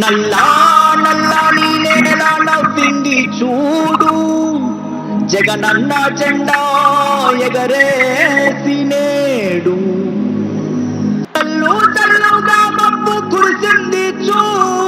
నల్లా నల్లాని నేనెలా నవ్వింది చూడు. జగనన్న జెండా ఎగరేసి నేడు చల్లు చల్లుగా మబ్బు కురిసింది చూడు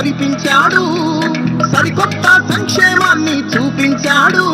కనిపించాడు. సరికొత్త సంక్షేమాన్ని చూపించాడు.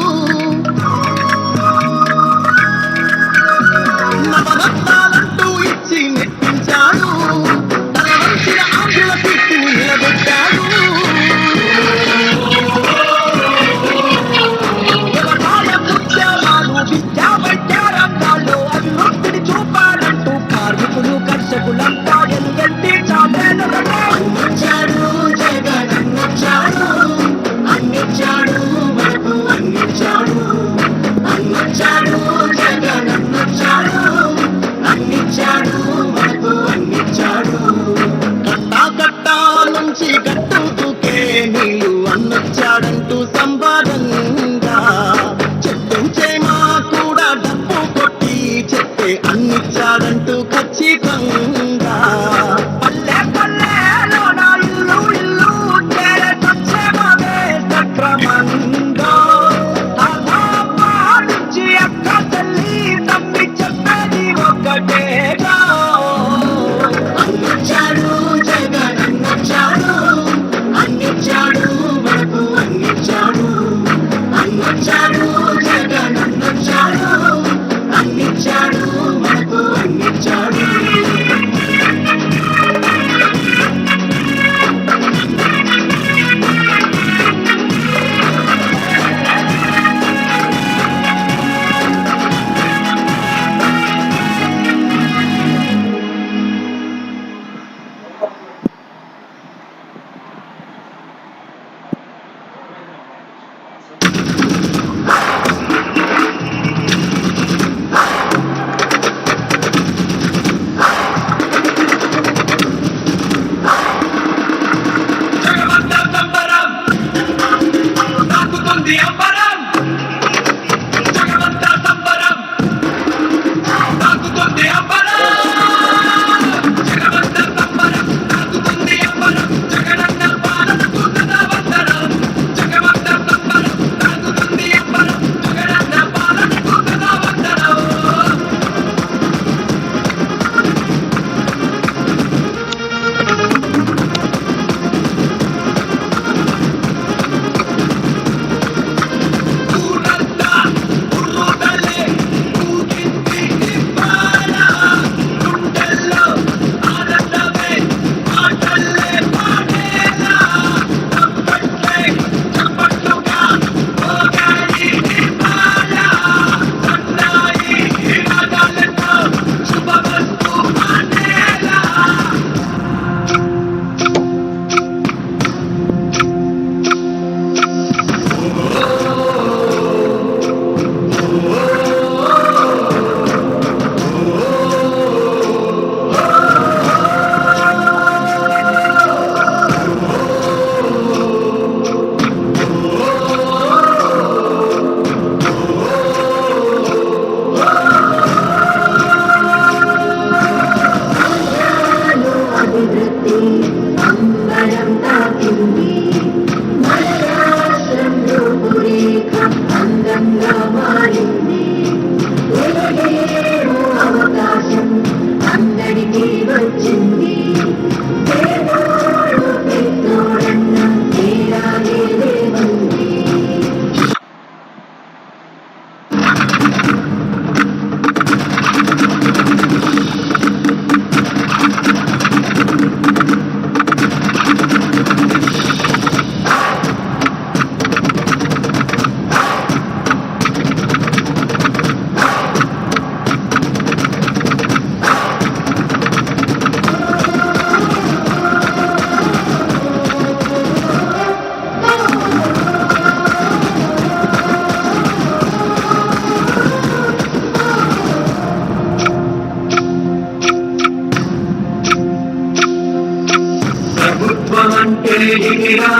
ఇదిరా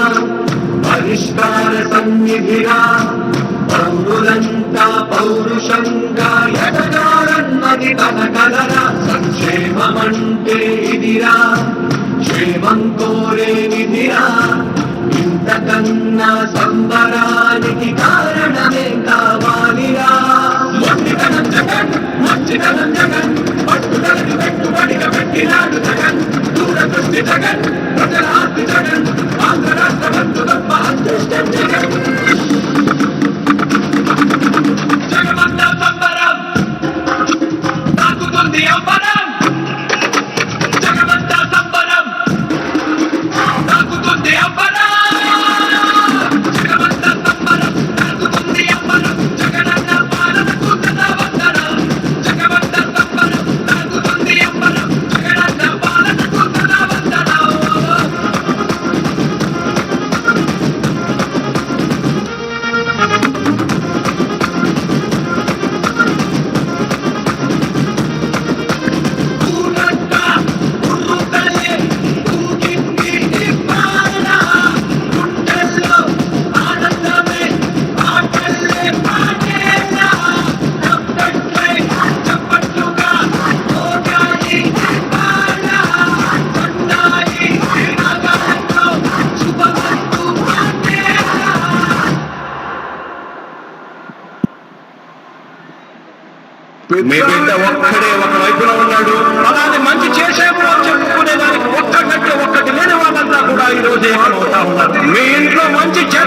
పరిష్కార సన్నిధిరా పౌరులంతా పౌరుషంగా ఎదగాలన్నది తన కలరా సంక్షేమమంటే ఇదిరా. క్షేమం కోరే విధిరా. ఇంతకన్నా సంబరానికి కారణమే కావాలిరా. మొండితనం జగన్ మంచితనం జగన్ పట్టుదలని పెట్టుబడిగా పెట్టినాడు జగన్. তোমরা দৃষ্টি থাকেন আপনারা হাত থাকেন আপনারা সবার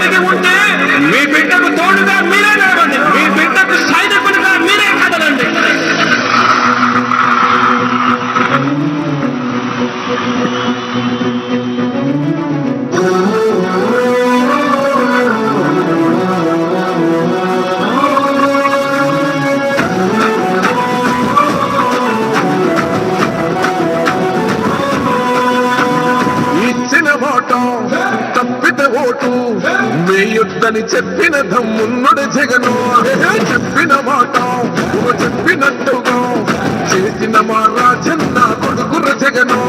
gotta get work done. వేయొద్దని చెప్పిన దమ్మున్నుడు జగను. చెప్పిన మాట. నువ్వు చెప్పినట్టుగా చేసిన మా రాజన్న కొడుకుర జగను.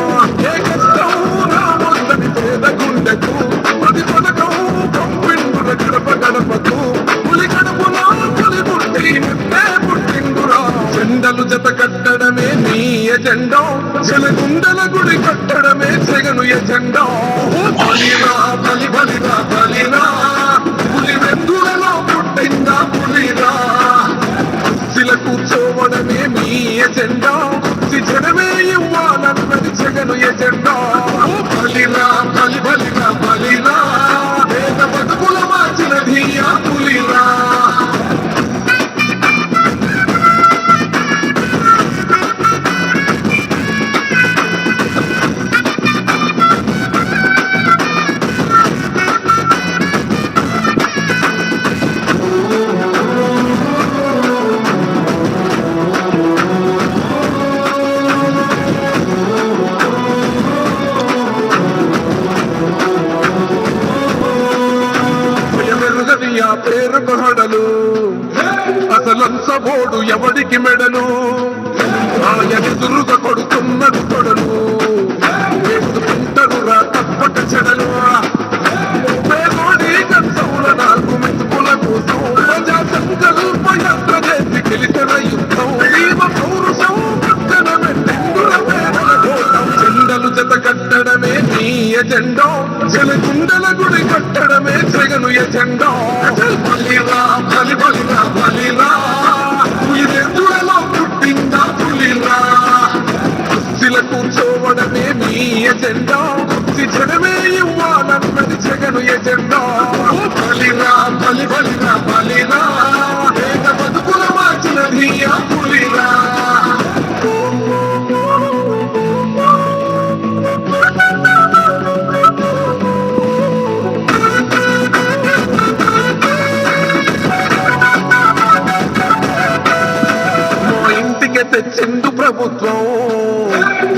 ఏ కష్టం రావద్దని పేద గుండెకు ప్రతి పథకం పంపిండుర గడప గడపకు. పులి గడపలో పులి పుట్టి నిన్నే పుట్టిండురా. జెండలు జత కట్టడమే నీ ఎజెండా. జలగుండల గుడి కట్టడమే జగను ఎజెండా. ఇవ్వాలన్నది జగను ఎజెండా బలిరా అసలంచబోడు ఎవడికి మెడలు? ఆయన ఎదురుగా కొడుతున్నడు కొడలు. వేసుకుంటారు రా తప్పక చెడలు. పేదోడి కష్టముల నాకు మెతుకుల కోసం ప్రజా సంకల్ప యాత్ర చేసి గెలిచిన యుద్ధం. జీవ పౌరుషం పక్కన పెట్టిందుల పేదల కోసం. జెండలు జత కట్టడమే నీ ఎజెండా. జలగుండల గుడి కట్టడమే జగను ఎజెండో. బలిరా రామ కూర్చోవడమే నీ ఎజెండా. కుర్చీ ఇవ్వాలన్నది జగను ఎజెండా. బలిరా బలి బలిరా బలిరా. పేద బతుకుల మార్చినది ప్రభుత్వం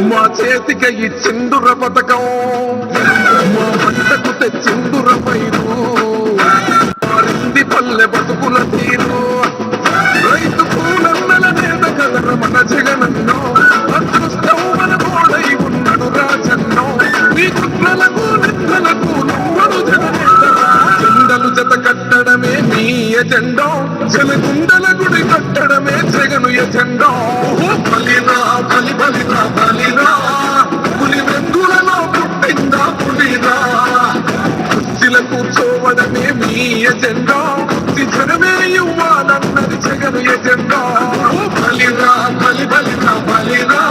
మా చేతికి ఈ చిందుర పథకం మా పంటకు తెచ్చిందుర పైరు. మారింది పల్లె బతుకుల తీరు రైతు పూలన్నల నేత కదర మన జగనన్నో. అదృష్టం మన కోడై ఉన్నడు రాజన్నో. నీ కుట్రలకు నిందలకు నమ్మడు జగనేతరా జెండలు జత కట్టడమే నీ ఎజెండో. చలిగుండల గుడి కట్టడమే జగను ఎజెండా. బలినా బలి బలినా బలినా. పులి వెందులలో పుట్టిందా పులినా. కుర్చీల కూర్చోవడమే మీ ఎజెండా. శిఖరమే ఇవ్వాలన్నది జగను ఎజెండా. బలినా బలి బలినా బలినా.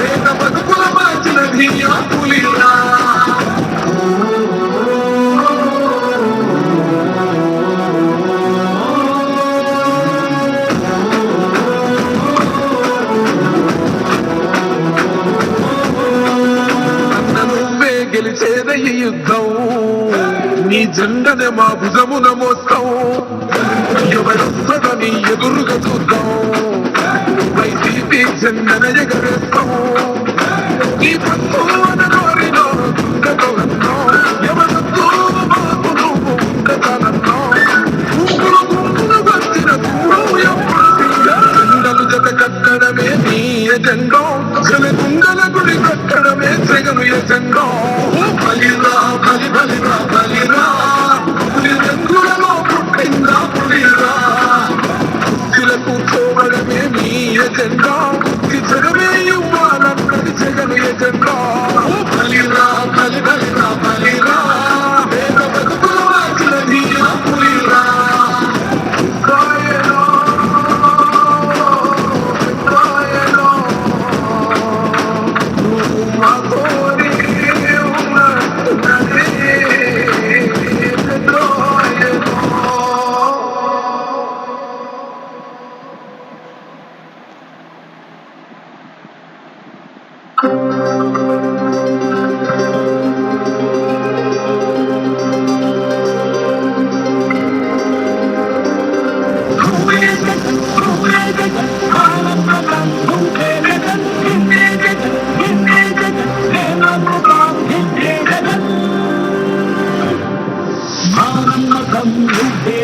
పేద బతుకుల మార్చినది భుజము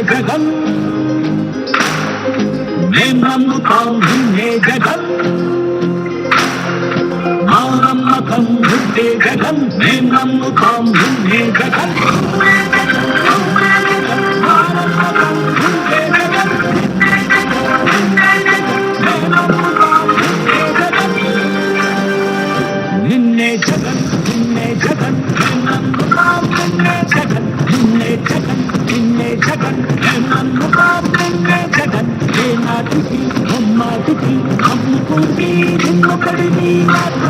జగన్. మేం నమ్ముతాం నిన్నే జగన్. మా నమ్మకం నిన్నే జగన్. మేం నమ్ముతాం నిన్నే జగన్. జగన్ నన్ను కాపురంగా జగన్ ఏ నాటికి అమ్మాటికి అమ్ముకుంటే నిన్ను పడి నీ మాత్రం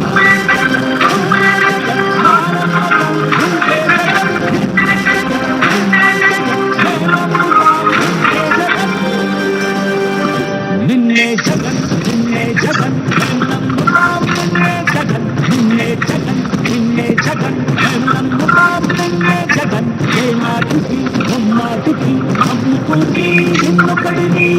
నిన్నే జగన్ నిన్నే జగన్ నిన్నే జగన్ నిన్నే జగన్ నిన్నే జగన్ నిన్నే జగన్. ఏ నాటికి ముమ్మాటికి నమ్ముతుంది నిన్నొకడిని